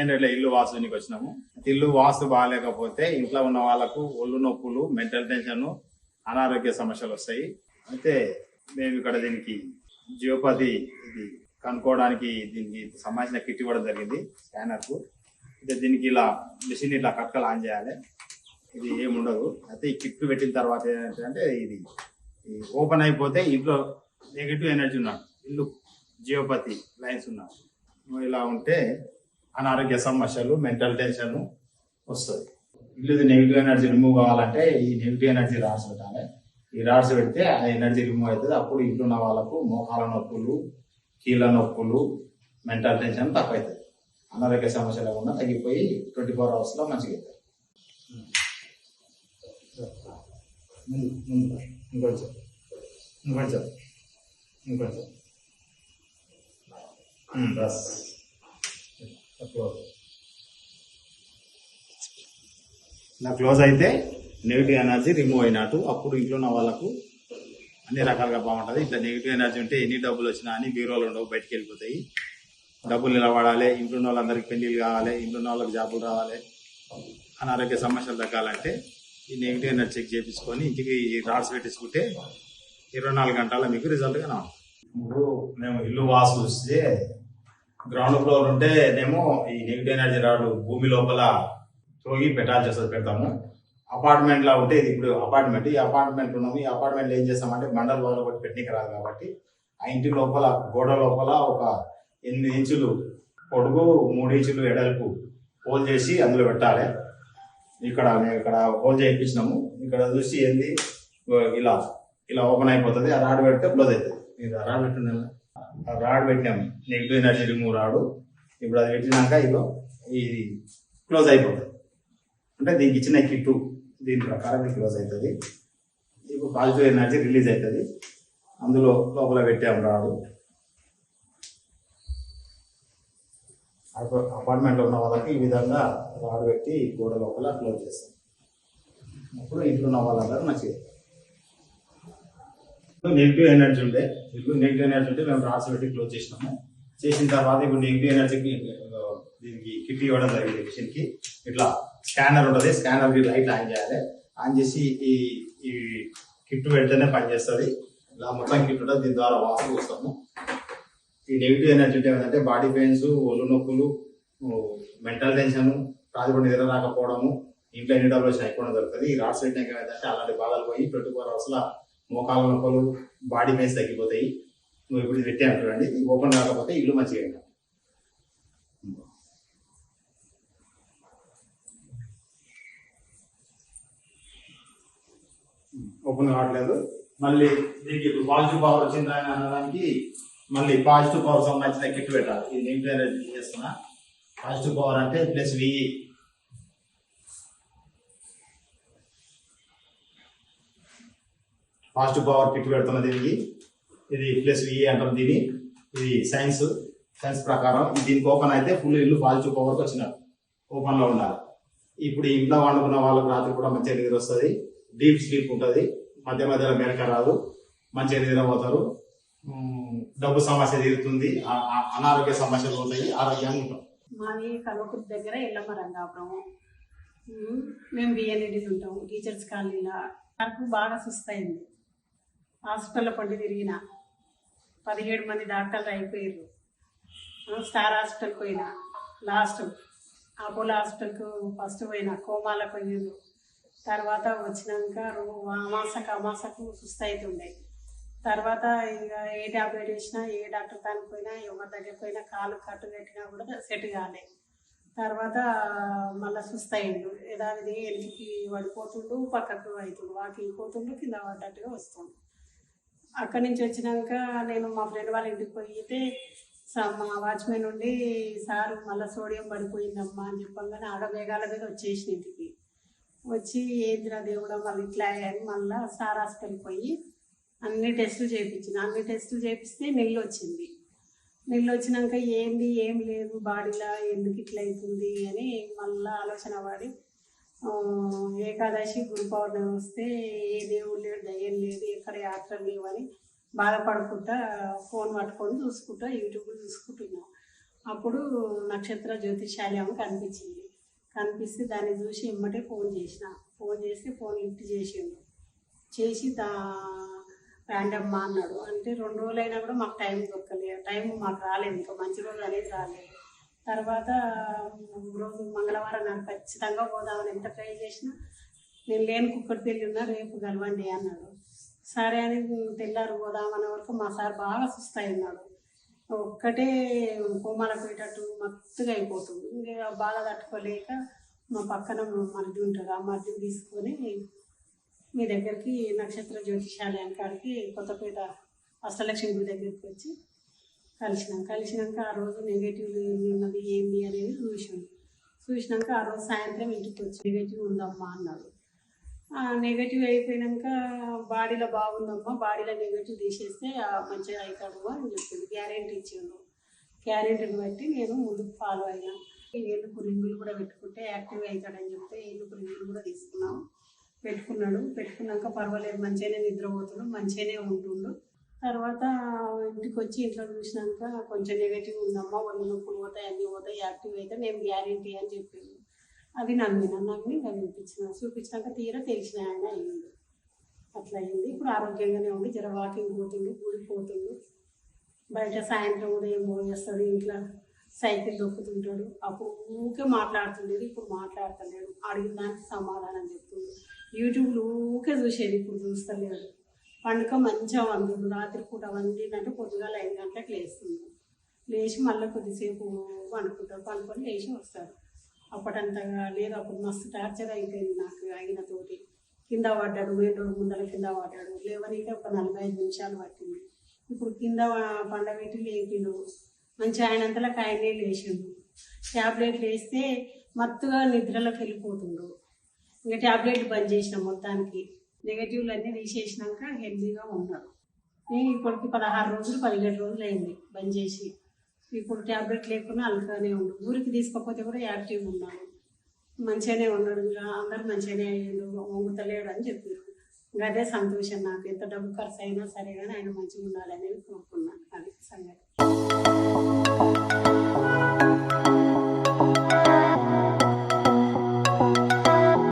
Hundred ఇల్లు వాస్తునికి వచ్చినాము. ఇల్లు వాస్తు బాగాలేకపోతే ఇంట్లో ఉన్న వాళ్ళకు ఒళ్ళు నొప్పులు మెంటల్ టెన్షన్ అనారోగ్య సమస్యలు వస్తాయి. అయితే మేము ఇక్కడ దీనికి జియోపతి ఇది కనుక్కోవడానికి దీనికి సంబంధించిన కిట్ ఇవ్వడం జరిగింది స్కానర్కు. అయితే దీనికి ఇలా మిషన్ ఇట్లా కట్కలు ఆన్ చేయాలి. ఇది ఏముండదు. అయితే ఈ కిట్ పెట్టిన తర్వాత ఏంటంటే ఇది ఈ ఓపెన్ అయిపోతే ఇంట్లో నెగిటివ్ ఎనర్జీ ఉన్నాడు ఇల్లు జియోపతి లైన్స్ ఉన్నాడు ఇలా ఉంటే అనారోగ్య సమస్యలు మెంటల్ టెన్షన్ వస్తుంది. ఇల్లు నెగిటివ్ ఎనర్జీ రిమూవ్ కావాలంటే ఈ నెగిటివ్ ఎనర్జీ రాడ్స్ పెట్టాలి. ఈ రాడ్స్ పెడితే ఆ ఎనర్జీ రిమూవ్ అవుతుంది. అప్పుడు ఇంట్లో ఉన్న వాళ్ళకు మోకాల నొప్పులు కీళ్ళ నొప్పులు మెంటల్ టెన్షన్ తక్కువ అవుతుంది అనారోగ్య సమస్యలు ఏమన్నా తగ్గిపోయి ట్వంటీ ఫోర్ అవర్స్లో మంచిగా అవుతుంది ఇంకొంచెం ఇంకొంచెం ఇంకొంచెం బస్ క్లోజ్ ఇలా క్లోజ్ అయితే నెగిటివ్ ఎనర్జీ రిమూవ్ అయినట్టు అప్పుడు ఇంట్లో ఉన్న వాళ్ళకు అన్ని రకాలుగా బాగుంటుంది. ఇట్లా నెగిటివ్ ఎనర్జీ ఉంటే ఎన్ని డబ్బులు వచ్చినా అని బీరోలు ఉండవు బయటికి వెళ్ళిపోతాయి. డబ్బులు నిలబడాలి ఇంట్లో ఉన్న వాళ్ళందరికీ పెళ్ళిళ్ళు కావాలి ఇంట్లో ఉన్న వాళ్ళకి జాబులు రావాలి. అనారోగ్య సమస్యలు తగ్గాలంటే ఈ నెగిటివ్ ఎనర్జీ చెక్ చేయించుకొని ఇంటికి రాడ్స్ పెట్టించుకుంటే ఇరవై నాలుగు గంటల మీకు రిజల్ట్గా ఇప్పుడు మేము ఇల్లు వాసు చూస్తే గ్రౌండ్ ఫ్లోర్ ఉంటే నేమో ఈ నెగిటివ్ ఎనర్జీ రాడు. భూమి లోపల తోగి పెట్టాల్సి వస్తుంది పెడతాము. అపార్ట్మెంట్ లా ఉంటే ఇది ఇప్పుడు అపార్ట్మెంట్ ఈ అపార్ట్మెంట్ ఉన్నాము. ఈ అపార్ట్మెంట్ ఏం చేస్తామంటే బండలు వాళ్ళు ఒకటి పెట్టినకి రాదు కాబట్టి ఆ ఇంటి లోపల గోడ లోపల ఒక ఎనిమిది ఇంచులు పొడుగు మూడు ఇంచులు ఎడల్పు హోల్ చేసి అందులో పెట్టాలి. ఇక్కడ మేము ఇక్కడ హోల్ చేయించినాము. ఇక్కడ చూసి ఏంది? ఇలా ఇలా ఓపెన్ అయిపోతుంది. ఆ రాడ్ పెడితే క్లోజ్ అవుతుంది. ఇది రాడ్ పెట్టిన రాడ్ పెట్టినాము నెగిటివ్ ఎనర్జీ రిమూవ్ రాడు. ఇప్పుడు అది పెట్టినాక ఇదో ఇది క్లోజ్ అయిపోతుంది. అంటే దీనికి ఇచ్చిన కిట్టు దీని ప్రకారం ఇది క్లోజ్ అవుతుంది ఇప్పుడు పాజిటివ్ ఎనర్జీ రిలీజ్ అవుతుంది అందులో లోపల పెట్టాము రాడు. అపార్ట్మెంట్లో ఉన్న వాళ్ళకి ఈ విధంగా రాడ్ పెట్టి గోడ లోపల క్లోజ్ చేస్తాం. అప్పుడు ఇంట్లో ఉన్న వాళ్ళందరూ మంచిగా నెగిటివ్ ఎనర్జీ ఉండే. ఇప్పుడు నెగిటివ్ ఎనర్జీ ఉంటే మేము రాసి పెట్టి క్లోజ్ చేసినాము. చేసిన తర్వాత ఇప్పుడు నెగిటివ్ ఎనర్జీకి దీనికి కిట్ ఇవ్వడం జరిగింది మిషన్కి ఇట్లా స్కానర్ ఉంటుంది. స్కానర్ లైట్ ఆన్ చేయాలి. ఆన్ చేసి ఈ ఈ కిట్ పెడితేనే పనిచేస్తుంది ఇలా మొత్తం కిట్ ఉంటుంది. దీని ద్వారా వాసన వస్తాము ఈ నెగిటివ్ ఎనర్జీ అంటే ఏంటంటే బాడీ పెయిన్స్ ఒళ్ళు నొప్పులు మెంటల్ టెన్షన్ రాజపడి నిద్ర రాకపోవడము ఇంట్లో ఎన్ని డబ్బులు వచ్చినా ఎక్కువ దొరుకుతుంది ఈ రాడ్స్ పెట్టినాక ఏంటంటే అలాంటి బాధలు పోయి ట్వంటీ ఫోర్ అవర్స్ మోకాల నొప్పులు బాడీ మేస్ తగ్గిపోతాయి. నువ్వు ఇప్పుడు ఇది పెట్టాను చూడండి. ఓపెన్ కాకపోతే ఇల్లు మంచిగా ఇంకా ఓపెన్ కావట్లేదు. మళ్ళీ దీనికి ఇప్పుడు పాజిటివ్ పవర్ వచ్చింది అని అనడానికి మళ్ళీ పాజిటివ్ పవర్ సంబంధించిన కిట్ పెట్టాలి. ఇది నెగిటివ్ చేస్తున్నా? పాజిటివ్ పవర్ అంటే plus V positive power kit పెడుతున్న దీనికి. ఇది ప్లస్ ఈ అంటాం దీని ఇది సైన్స్ సైన్స్ ప్రకారం. దీనికి ఓపెన్ అయితే ఫుల్ ఇల్లు పాజిటివ్ పవర్కి వచ్చినట్టు ఓపెన్లో ఉండాలి. ఇప్పుడు ఇంట్లో వండుకున్న వాళ్ళకి రాత్రి కూడా మంచిగా నిద్ర వస్తుంది. డీప్ స్లీప్ ఉంటుంది. మధ్య మధ్యలో మెలక రాదు. మంచిగా నిద్ర పోతారు. డబ్బు సమస్య తీరుతుంది. అనారోగ్య సమస్యలు ఉంటాయి. ఆరోగ్యంగా ఉంటాం. మాది కల్వకుర్తి దగ్గర ఎల్లమ్మ రంగాపురము మేము బిఎన్ఎడీలు ఉంటాము టీచర్స్ కాలనీలో. నాకు బాగా సుస్తయింది హాస్పిటల్లో పండి తిరిగిన. పదిహేడు మంది డాక్టర్లు అయిపోయారు స్టార్ హాస్పిటల్ పోయిన. లాస్ట్ అపోలో హాస్పిటల్కు ఫస్ట్ పోయిన. కోమాలకు పోయిండు తర్వాత వచ్చినాక రో- అమాసకు అమాసకు సుస్థ అవుతుండే తర్వాత ఇక ఏ టాబ్లెట్ వేసినా ఏ డాక్టర్ దానికి పోయినా ఎవరి దగ్గర పోయినా కాలు కట్టు కట్టినా కూడా సెట్ కాలే. తర్వాత మళ్ళీ సుస్థ అయిండు యథావిధి వెనక్కి పడిపోతుండు పక్కకు అవుతుండు వాకింగ్ పోతుండు కింద పడ్డట్టుగా వస్తుండు. అక్కడి నుంచి వచ్చినాక నేను మా ఫ్రెండ్ వాళ్ళ ఇంటికి పోయితే స- మా వాచ్మెన్ ఉండి సారు మళ్ళీ సోడియం పడిపోయిందమ్మా అని చెప్పంగానే ఆడ వేగాల మీద వచ్చేసిన ఇంటికి. వచ్చి ఏంద్రా దేవుడా మళ్ళీ ఇట్లా అని మళ్ళీ సార్ హాస్పిటల్ పోయి అన్ని టెస్టులు చేయించిన అన్ని టెస్టులు చేపిస్తే నీళ్ళు వచ్చింది. నీళ్ళు వచ్చినాక ఏంది ఏం లేదు బాడీలో ఎందుకు ఇట్లా అవుతుంది అని మళ్ళీ ఆలోచన పడి ఏకాదశి గురు పౌర్ణమి వస్తే ఏ దేవుడు లేడు దయ్యం లేదు ఎక్కడ యాత్ర లేవని బాధపడుకుంటా ఫోన్ పట్టుకొని చూసుకుంటా యూట్యూబ్ చూసుకుంటున్నాం. అప్పుడు నక్షత్ర జ్యోతిషాలయం కనిపించింది. కనిపిస్తే దాన్ని చూసి ఇమ్మటే ఫోన్ చేసిన. ఫోన్ చేసి ఫోన్ లిఫ్ట్ చేసిండు. చేసి దా రాండమ్మా అన్నాడు. అంటే రెండు రోజులైనా కూడా మాకు టైం దొరకలేదు టైం మాకు రాలేదు. ఇంకా మంచి రోజు అనేది రాలేదు. తర్వాత రోజు మంగళవారం నాకు ఖచ్చితంగా పోదామని ఎంత ట్రై చేసినా నేను లేని కుక్కడి పెళ్ళి ఉన్నా రేపు గలవండి అన్నాడు. సరే అని తెల్లారు పోదామనే వరకు మా సార్ బాగా సుస్తాయి ఉన్నాడు ఒక్కటే కోమాల పోయేటట్టు మత్తుగా అయిపోతుంది. ఇంకా బాగా తట్టుకోలేక మా పక్కన మరిది ఉంటాడు ఆ మరిదిని తీసుకొని మీ దగ్గరికి నక్షత్ర జ్యోతిషాలయం కాడికి కొత్తపేట అష్టలక్ష్మి దగ్గరికి వచ్చి కలిసినాం. కలిసినాక ఆ రోజు నెగటివ్ ఉన్నది ఏంది అనేది చూసాం చూసినాక ఆ రోజు సాయంత్రం ఇంటికి వచ్చి నెగటివ్ ఉందమ్మా అన్నాడు. నెగిటివ్ నెగటివ్ అయిపోయినాక బాడీలో బాగుందమ్మా బాడీలో నెగటివ్ తీసేస్తే మంచిగా అవుతాడు అని చెప్పింది గ్యారెంటీ ఇచ్చిండు. గ్యారెంటీని బట్టి నేను ముందుకు ఫాలో అయినా. ఏళ్ళకు రింగులు కూడా పెట్టుకుంటే యాక్టివ్ అవుతాడని చెప్తే ఏళ్ళకు రింగులు కూడా తీసుకున్నాం. పెట్టుకున్నాడు. పెట్టుకున్నాక పర్వాలేదు మంచిగానే నిద్రపోతున్నాడు మంచిగానే ఉంటుండు. తర్వాత ఇంటికి వచ్చి ఇంట్లో చూసినాక కొంచెం నెగటివ్ ఉందమ్మా ఒళ్ళు నొప్పులు పోతాయి అన్నీ పోతాయి యాక్టివ్ అయితే మేము గ్యారెంటీ అని చెప్పిండు. అది నమ్మిన నమ్మి ఇంకా చూపించిన చూపించినాక తీరా తెలిసిన ఆయన అయ్యింది అట్లా అయింది ఇప్పుడు ఆరోగ్యంగానే ఉంది జర వాకింగ్ పోతుంది గుడికి బయట సాయంత్రం కూడా ఏం పోయేస్తాడు ఇంట్లో సైకిల్ దొక్కుతుంటాడు. అప్పుడు ఊకే మాట్లాడుతుండేది ఇప్పుడు మాట్లాడతలేడు. అడిగిన దానికి సమాధానం చెప్తుంది యూట్యూబ్లో ఊకే చూసేది ఇప్పుడు చూస్తలేడు. పండుగ మంచిగా వండుడు రాత్రిపూట వండిందంటే పొద్దుగాల ఐదు గంటలకు లేస్తుంది లేచి మళ్ళీ కొద్దిసేపు వండుకుంటాడు పండుకొని లేచి వస్తారు. అప్పటంతగా లేదు. అప్పుడు మస్తు టార్చర్ అయిపోయింది నాకు అయిన తోటి. కింద పడ్డాడు మెయిన్ రోడ్ ముందర కింద పడ్డాడు. లేవనీకే ఒక నలభై ఐదు నిమిషాలు పట్టింది. ఇప్పుడు కింద పండబెట్టి లేపిండు. మంచి ఆయనంతలకు ఆయనే లేచిండు. ట్యాబ్లెట్లు వేస్తే మత్తుగా నిద్రలోకి వెళ్ళిపోతుండు. ఇంకా ట్యాబ్లెట్ బంద్ చేసిన మొత్తానికి. నెగటివ్లు అన్నీ తీసేసినాక హెల్తీగా ఉంటారు. నేను ఇప్పటికి పదహారు రోజులు పదిహేడు రోజులు అయింది బంద్ చేసి. ఇప్పుడు ట్యాబ్లెట్ లేకుండా అల్కానే ఉండు. ఊరికి తీసుకోకపోతే కూడా యాక్టివ్ ఉన్నాను మంచిగానే ఉన్నాడు. ఇంకా అందరు మంచిగానే అయ్యిండు. వంగుతలేడు అని చెప్పారు. ఇంకా అదే సంతోషం నాకు. ఎంత డబ్బు ఖర్చు అయినా సరే కానీ ఆయన మంచిగా ఉండాలి అనేది కోరుకున్నాను అది సంగతి.